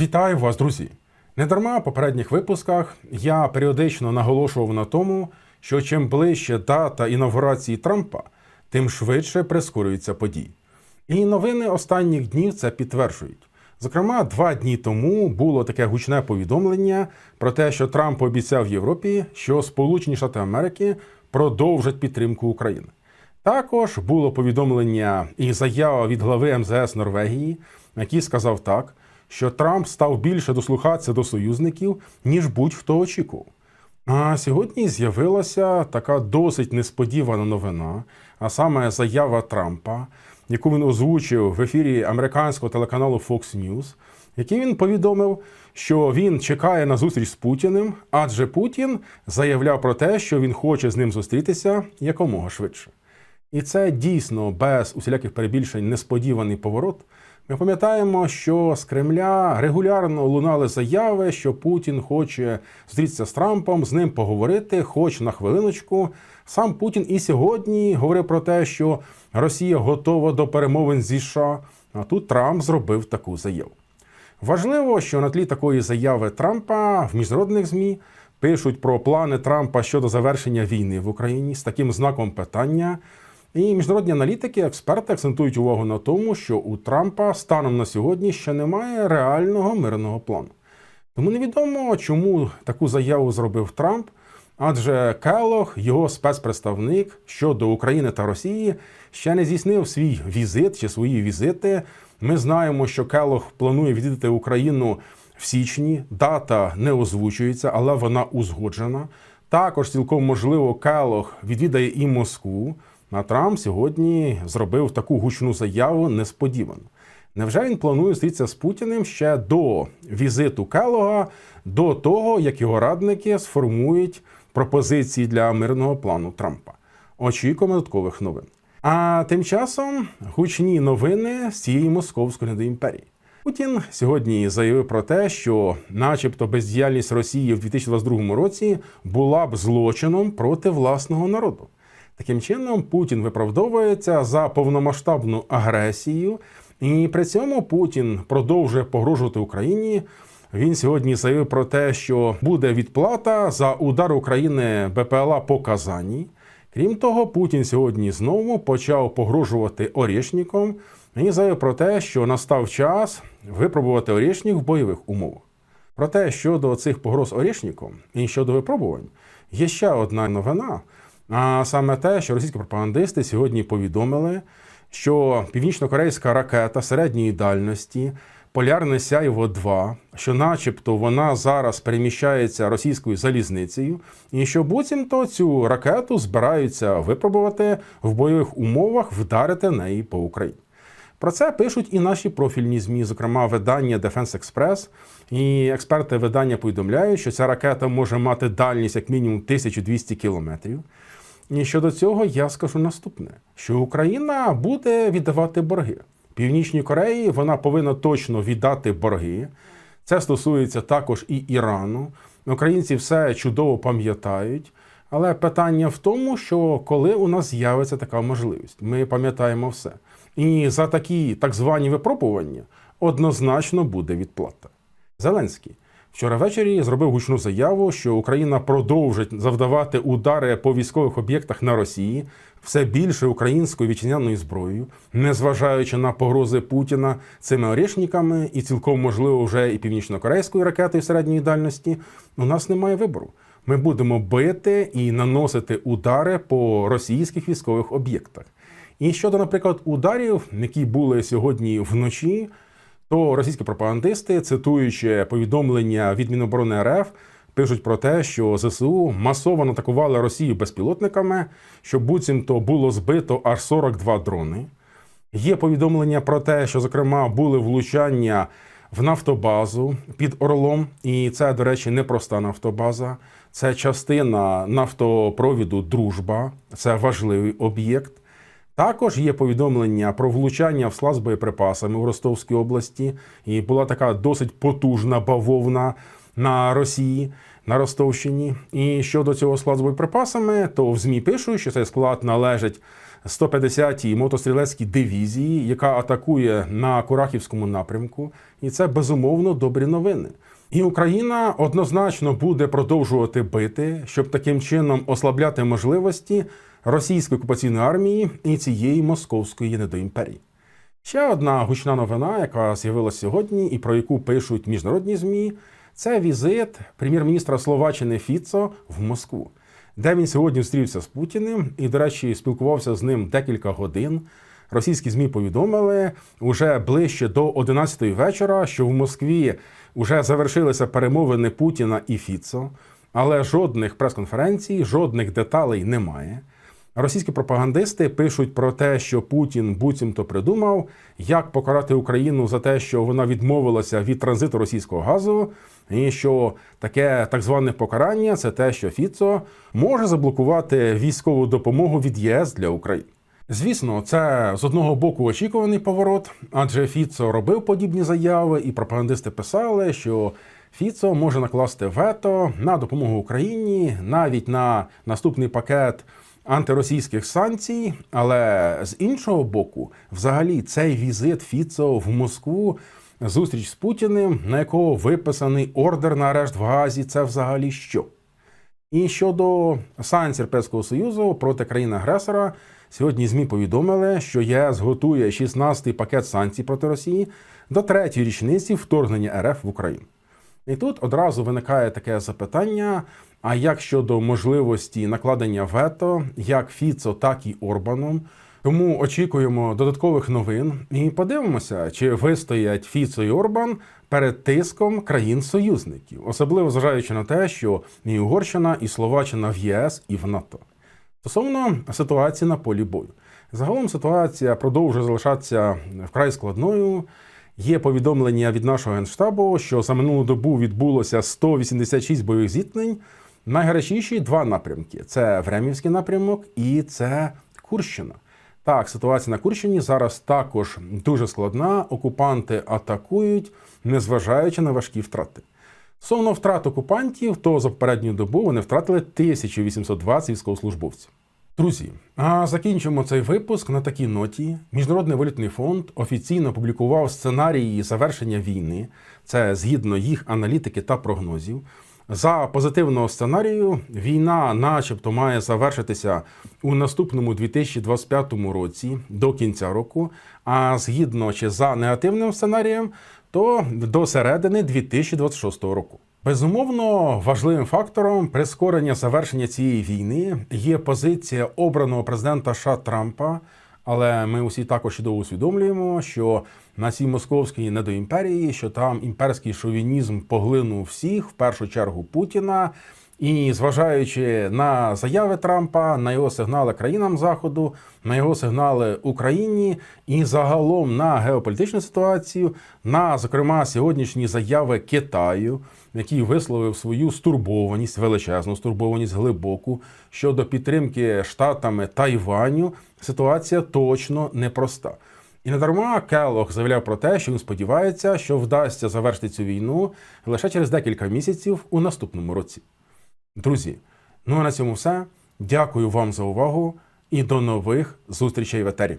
Вітаю вас, друзі! Недарма в попередніх випусках я періодично наголошував на тому, що чим ближче дата інавгурації Трампа, тим швидше прискорюються події. І новини останніх днів це підтверджують. Зокрема, два дні тому було таке гучне повідомлення про те, що Трамп обіцяв Європі, що Сполучені Штати Америки продовжать підтримку України. Також було повідомлення і заява від глави МЗС Норвегії, який сказав так, що Трамп став більше дослухатися до союзників, ніж будь-хто очікував. А сьогодні з'явилася така досить несподівана новина, а саме заява Трампа, яку він озвучив в ефірі американського телеканалу Fox News, який він повідомив, що він чекає на зустріч з Путіним, адже Путін заявляв про те, що він хоче з ним зустрітися якомога швидше. І це дійсно без усіляких перебільшень несподіваний поворот. Ми пам'ятаємо, що з Кремля регулярно лунали заяви, що Путін хоче зустрітися з Трампом, з ним поговорити, хоч на хвилиночку. Сам Путін і сьогодні говорив про те, що Росія готова до перемовин зі США. А тут Трамп зробив таку заяву. Важливо, що на тлі такої заяви Трампа в міжнародних ЗМІ пишуть про плани Трампа щодо завершення війни в Україні з таким знаком питання. І міжнародні аналітики, експерти акцентують увагу на тому, що у Трампа станом на сьогодні ще немає реального мирного плану. Тому невідомо, чому таку заяву зробив Трамп, адже Келлог, його спецпредставник щодо України та Росії, ще не здійснив свій візит чи свої візити. Ми знаємо, що Келлог планує відвідати Україну в січні. Дата не озвучується, але вона узгоджена. Також цілком можливо, Келлог відвідає і Москву. А Трамп сьогодні зробив таку гучну заяву несподівано. Невже він планує зустрітися з Путіним ще до візиту Келога, до того, як його радники сформують пропозиції для мирного плану Трампа? Очікуємо додаткових новин. А тим часом гучні новини з цієї московської недоімперії. Путін сьогодні заявив про те, що, начебто, бездіяльність Росії в 2022 році була б злочином проти власного народу. Таким чином, Путін виправдовується за повномасштабну агресію, і при цьому Путін продовжує погрожувати Україні. Він сьогодні заявив про те, що буде відплата за удар України БПЛА по Казані. Крім того, Путін сьогодні знову почав погрожувати Орішніком і заявив про те, що настав час випробувати Орішнік в бойових умовах. Проте щодо цих погроз Орішніком і щодо випробувань, є ще одна новина. А саме те, що російські пропагандисти сьогодні повідомили, що північно-корейська ракета середньої дальності Полярне сяйво 2 що, начебто, вона зараз переміщається російською залізницею, і що буцімто цю ракету збираються випробувати в бойових умовах, вдарити неї по Україні. Про це пишуть і наші профільні змі, зокрема видання Defense Express. І експерти видання повідомляють, що ця ракета може мати дальність як мінімум 1200 кілометрів. І щодо цього я скажу наступне: що Україна буде віддавати борги. Північній Кореї вона повинна точно віддати борги. Це стосується також і Ірану. Українці все чудово пам'ятають. Але питання в тому, що коли у нас з'явиться така можливість, ми пам'ятаємо все. І за такі так звані випробування однозначно буде відплата. Зеленський вчора ввечері зробив гучну заяву, що Україна продовжить завдавати удари по військових об'єктах на Росії все більше українською вітчизняною зброєю, незважаючи на погрози Путіна цими орішниками і цілком можливо вже і північно-корейською ракетою середньої дальності. У нас немає вибору. Ми будемо бити і наносити удари по російських військових об'єктах. І щодо, наприклад, ударів, які були сьогодні вночі, то російські пропагандисти, цитуючи повідомлення від Міноборони РФ, пишуть про те, що ЗСУ масово атакували Росію безпілотниками, що буцімто було збито аж 42 дрони. Є повідомлення про те, що, зокрема, були влучання в нафтобазу під Орлом, і це, до речі, не проста нафтобаза, це частина нафтопровіду Дружба, це важливий об'єкт. Також є повідомлення про влучання в склад з боєприпасами у Ростовській області, і була така досить потужна бавовна на Росії. На Ростовщині. І щодо цього складу з боєприпасами, то в ЗМІ пишуть, що цей склад належить 150-й мотострілецькій дивізії, яка атакує на Курахівському напрямку, і це безумовно добрі новини. І Україна однозначно буде продовжувати бити, щоб таким чином ослабляти можливості російської окупаційної армії і цієї московської недоімперії. Ще одна гучна новина, яка з'явилася сьогодні, і про яку пишуть міжнародні змі, це візит прем'єр-міністра Словаччини Фіцо в Москву, де він сьогодні зустрівся з Путіним і, до речі, спілкувався з ним декілька годин. Російські змі повідомили уже ближче до 11 вечора, що в Москві вже завершилися перемовини Путіна і Фіцо, але жодних прес-конференцій, жодних деталей немає. Російські пропагандисти пишуть про те, що Путін буцімто придумав, як покарати Україну за те, що вона відмовилася від транзиту російського газу, і що таке так зване покарання це те, що Фіцо може заблокувати військову допомогу від ЄС для України. Звісно, це з одного боку очікуваний поворот, адже Фіцо робив подібні заяви, і пропагандисти писали, що Фіцо може накласти вето на допомогу Україні навіть на наступний пакет антиросійських санкцій. Але з іншого боку, взагалі, цей візит Фіцо в Москву, зустріч з Путіним, на якого виписаний ордер на арешт в Газі, це взагалі що? І щодо санкцій Європейського Союзу проти країни-агресора, сьогодні ЗМІ повідомили, що ЄС готує 16-й пакет санкцій проти Росії до третьої річниці вторгнення РФ в Україну. І тут одразу виникає таке запитання: а як щодо можливості накладення вето, як Фіцо, так і Орбаном? Тому очікуємо додаткових новин і подивимося, чи вистоять Фіцо і Орбан перед тиском країн-союзників, особливо зважаючи на те, що і Угорщина, і Словаччина в ЄС і в НАТО. Стосовно ситуації на полі бою, загалом ситуація продовжує залишатися вкрай складною. Є повідомлення від нашого генштабу, що за минулу добу відбулося 186 бойових зіткнень. Найгарячіші два напрямки: це Времівський напрямок і це Курщина. Так, ситуація на Курщині зараз також дуже складна. Окупанти атакують, незважаючи на важкі втрати. Стосовно втрат окупантів, то за попередню добу вони втратили 1820 військовослужбовців. Друзі, а закінчимо цей випуск на такій ноті. Міжнародний валютний фонд офіційно опублікував сценарії завершення війни. Це згідно їх аналітики та прогнозів. За позитивного сценарію, війна, начебто, має завершитися у наступному 2025 році до кінця року. А згідно чи за негативним сценарієм, то до середини 2026 року. Безумовно, важливим фактором прискорення завершення цієї війни є позиція обраного президента США Трампа. Але ми усі також чудово усвідомлюємо, що на цій московській недоімперії, що там імперський шовінізм поглинув всіх, в першу чергу Путіна. І зважаючи на заяви Трампа, на його сигнали країнам Заходу, на його сигнали Україні і загалом на геополітичну ситуацію, на зокрема сьогоднішні заяви Китаю, який висловив свою стурбованість, величезну стурбованість глибоку щодо підтримки штатами Тайваню, ситуація точно непроста. І недарма Келлог заявляв про те, що він сподівається, що вдасться завершити цю війну лише через декілька місяців у наступному році. Друзі, ну а на цьому все. Дякую вам за увагу і до нових зустрічей в етері.